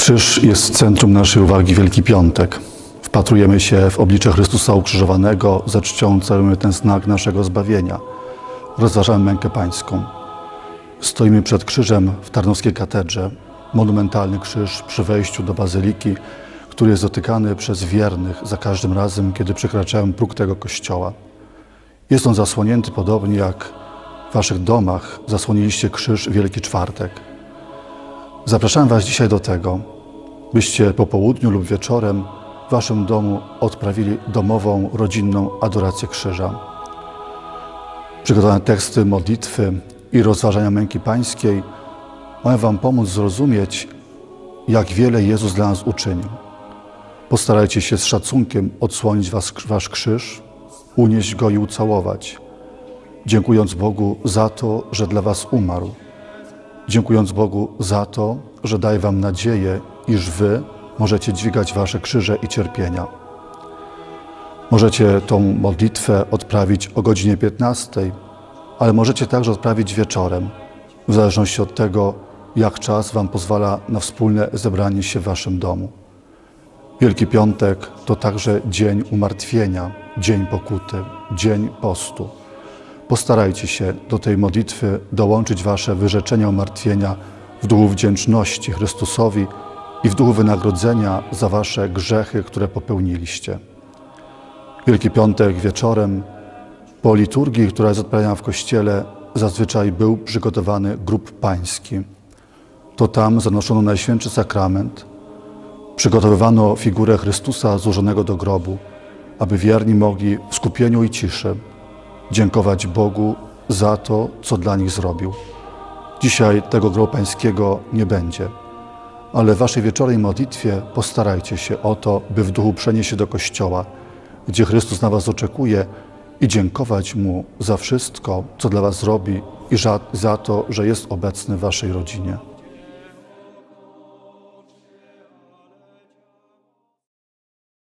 Krzyż jest centrum naszej uwagi Wielki Piątek. Wpatrujemy się w oblicze Chrystusa ukrzyżowanego, ze czcią celujemy ten znak naszego zbawienia. Rozważamy mękę pańską. Stoimy przed krzyżem w Tarnowskiej Katedrze. Monumentalny krzyż przy wejściu do bazyliki, który jest dotykany przez wiernych za każdym razem, kiedy przekraczają próg tego kościoła. Jest on zasłonięty podobnie jak w waszych domach zasłoniliście krzyż Wielki Czwartek. Zapraszam Was dzisiaj do tego, byście po południu lub wieczorem w Waszym domu odprawili domową, rodzinną adorację krzyża. Przygotowane teksty, modlitwy i rozważania męki pańskiej mają Wam pomóc zrozumieć, jak wiele Jezus dla nas uczynił. Postarajcie się z szacunkiem odsłonić was, Wasz krzyż, unieść go i ucałować, dziękując Bogu za to, że dla Was umarł dziękując Bogu za to, że daje Wam nadzieję, iż Wy możecie dźwigać Wasze krzyże i cierpienia. Możecie tą modlitwę odprawić o godzinie 15, ale możecie także odprawić wieczorem, w zależności od tego, jak czas Wam pozwala na wspólne zebranie się w Waszym domu. Wielki Piątek to także dzień umartwienia, dzień pokuty, dzień postu. Postarajcie się do tej modlitwy dołączyć Wasze wyrzeczenia umartwienia w duchu wdzięczności Chrystusowi i w duchu wynagrodzenia za Wasze grzechy, które popełniliście. Wielki Piątek wieczorem po liturgii, która jest odprawiana w Kościele, zazwyczaj był przygotowany grób pański. To tam zanoszono Najświętszy Sakrament, przygotowywano figurę Chrystusa złożonego do grobu, aby wierni mogli w skupieniu i ciszy dziękować Bogu za to, co dla nich zrobił. Dzisiaj tego grobu pańskiego nie będzie, ale w waszej wieczornej modlitwie postarajcie się o to, by w duchu przenieść się do Kościoła, gdzie Chrystus na was oczekuje i dziękować Mu za wszystko, co dla was robi i za, to, że jest obecny w waszej rodzinie.